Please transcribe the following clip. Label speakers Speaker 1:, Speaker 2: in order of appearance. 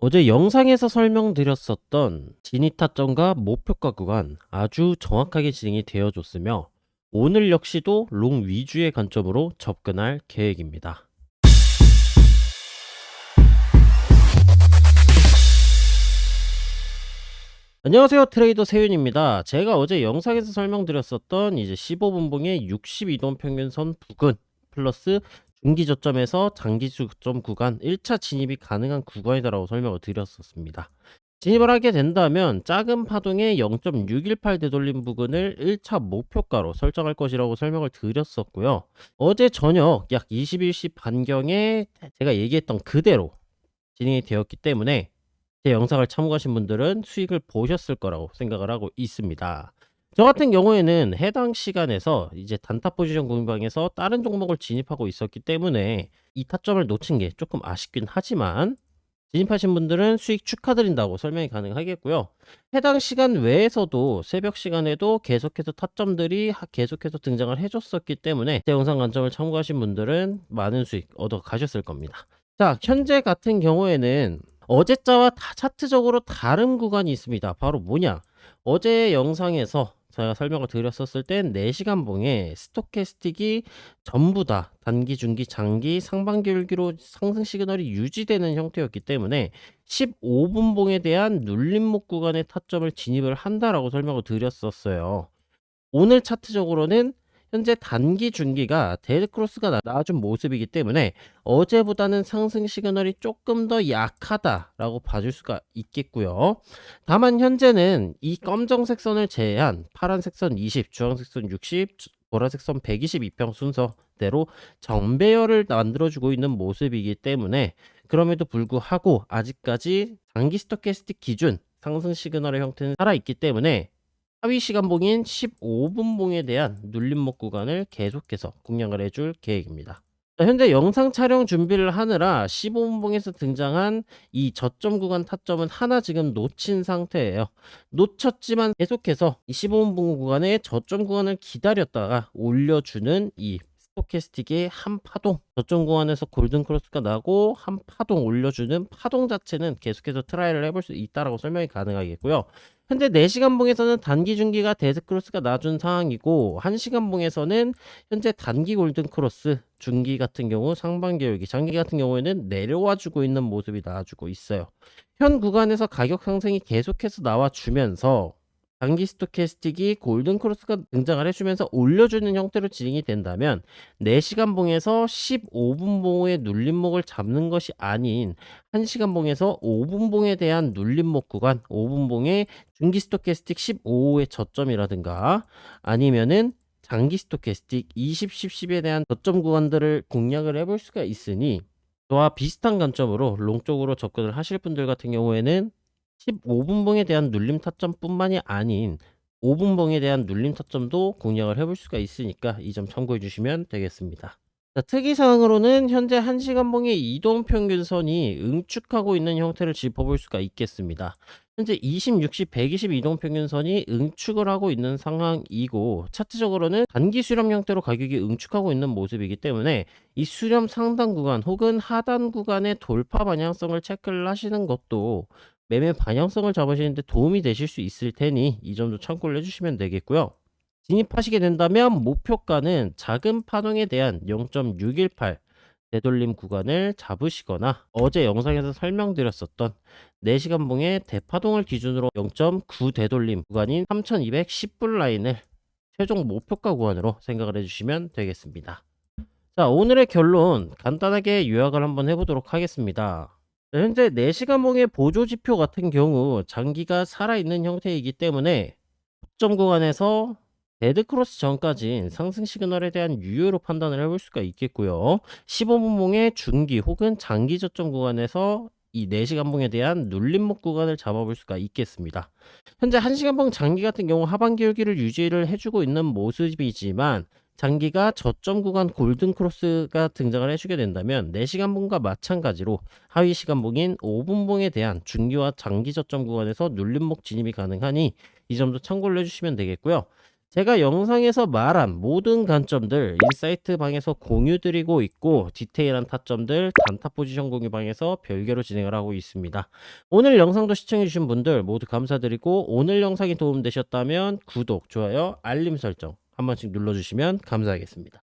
Speaker 1: 어제 영상에서 설명드렸었던 진입타점과 목표가 구간 아주 정확하게 진행이 되어줬으며 오늘 역시도 롱 위주의 관점으로 접근할 계획입니다. 안녕하세요 트레이더 세윤입니다. 제가 어제 영상에서 설명드렸었던 이제 15분봉의 62동 평균선 부근 플러스 중기 저점에서 장기 저점 구간 1차 진입이 가능한 구간이다라고 설명을 드렸었습니다. 진입을 하게 된다면 작은 파동의 0.618 되돌림 부근을 1차 목표가로 설정할 것이라고 설명을 드렸었고요. 어제 저녁 약 21시 반경에 제가 얘기했던 그대로 진행이 되었기 때문에 제 영상을 참고하신 분들은 수익을 보셨을 거라고 생각을 하고 있습니다. 저 같은 경우에는 해당 시간에서 이제 단타 포지션 공방에서 다른 종목을 진입하고 있었기 때문에 이 타점을 놓친 게 조금 아쉽긴 하지만 진입하신 분들은 수익 축하드린다고 설명이 가능하겠고요. 해당 시간 외에서도 새벽 시간에도 계속해서 타점들이 계속해서 등장을 해줬었기 때문에 제 영상 관점을 참고하신 분들은 많은 수익 얻어 가셨을 겁니다. 자, 현재 같은 경우에는 어제자와 다 차트적으로 다른 구간이 있습니다. 바로 뭐냐? 어제 영상에서 제가 설명을 드렸었을 땐 4시간 봉에 스토캐스틱이 전부 다 단기, 중기, 장기, 상반기 일기로 상승 시그널이 유지되는 형태였기 때문에 15분 봉에 대한 눌림목 구간의 타점을 진입을 한다라고 설명을 드렸었어요. 오늘 차트적으로는 현재 단기 중기가 데드크로스가 나와준 모습이기 때문에 어제보다는 상승 시그널이 조금 더 약하다라고 봐줄 수가 있겠고요. 다만 현재는 이 검정색 선을 제외한 파란색 선 20, 주황색 선 60, 보라색 선 122평 순서대로 정배열을 만들어주고 있는 모습이기 때문에 그럼에도 불구하고 아직까지 장기 스토캐스틱 기준 상승 시그널의 형태는 살아있기 때문에 하위 시간봉인 15분봉에 대한 눌림목 구간을 계속해서 공략을 해줄 계획입니다. 현재 영상 촬영 준비를 하느라 15분봉에서 등장한 이 저점 구간 타점은 하나 지금 놓친 상태예요. 놓쳤지만 계속해서 이 15분봉 구간의 저점 구간을 기다렸다가 올려주는 이 스토캐스틱의 한 파동 저점 구간에서 골든 크로스가 나고 한 파동 올려주는 파동 자체는 계속해서 트라이를 해볼 수 있다라고 설명이 가능하겠고요. 현재 4시간 봉에서는 단기 중기가 데스크로스가 낮은 상황이고 1시간 봉에서는 현재 단기 골든 크로스 중기 같은 경우 상반기 열기 장기 같은 경우에는 내려와 주고 있는 모습이 나와주고 있어요. 현 구간에서 가격 상승이 계속해서 나와주면서 장기 스토캐스틱이 골든 크로스가 등장을 해주면서 올려주는 형태로 진행이 된다면 4시간 봉에서 15분 봉의 눌림목을 잡는 것이 아닌 1시간 봉에서 5분 봉에 대한 눌림목 구간 5분 봉의 중기 스토캐스틱 15의 저점이라든가 아니면은 장기 스토캐스틱 20, 10, 10에 대한 저점 구간들을 공략을 해볼 수가 있으니 저와 비슷한 관점으로 롱 쪽으로 접근을 하실 분들 같은 경우에는 15분봉에 대한 눌림 타점뿐만이 아닌 5분봉에 대한 눌림 타점도 공략을 해볼 수가 있으니까 이 점 참고해 주시면 되겠습니다. 자, 특이사항으로는 현재 1시간봉의 이동평균선이 응축하고 있는 형태를 짚어볼 수가 있겠습니다. 현재 20, 60, 120 이동평균선이 응축을 하고 있는 상황이고 차트적으로는 단기 수렴 형태로 가격이 응축하고 있는 모습이기 때문에 이 수렴 상단 구간 혹은 하단 구간의 돌파 방향성을 체크를 하시는 것도 매매 방향성을 잡으시는데 도움이 되실 수 있을 테니 이 점도 참고를 해주시면 되겠고요. 진입하시게 된다면 목표가는 작은 파동에 대한 0.618 되돌림 구간을 잡으시거나 어제 영상에서 설명드렸었던 4시간 봉의 대파동을 기준으로 0.9 되돌림 구간인 3210불 라인을 최종 목표가 구간으로 생각을 해주시면 되겠습니다. 자 오늘의 결론 간단하게 요약을 한번 해보도록 하겠습니다. 현재 4시간봉의 보조 지표 같은 경우 장기가 살아있는 형태이기 때문에 특정 구간에서 데드크로스 전까지 상승 시그널에 대한 유효로 판단을 해볼 수가 있겠고요. 15분봉의 중기 혹은 장기 저점 구간에서 이 4시간봉에 대한 눌림목 구간을 잡아볼 수가 있겠습니다. 현재 1시간봉 장기 같은 경우 하반기 열기를 유지를 해주고 있는 모습이지만 장기가 저점 구간 골든 크로스가 등장을 해주게 된다면 4시간봉과 마찬가지로 하위 시간봉인 5분봉에 대한 중기와 장기 저점 구간에서 눌림목 진입이 가능하니 이 점도 참고를 해주시면 되겠고요. 제가 영상에서 말한 모든 관점들 인사이트 방에서 공유 드리고 있고 디테일한 타점들 단타 포지션 공유 방에서 별개로 진행을 하고 있습니다. 오늘 영상도 시청해주신 분들 모두 감사드리고 오늘 영상이 도움되셨다면 구독, 좋아요, 알림 설정 한 번씩 눌러주시면 감사하겠습니다.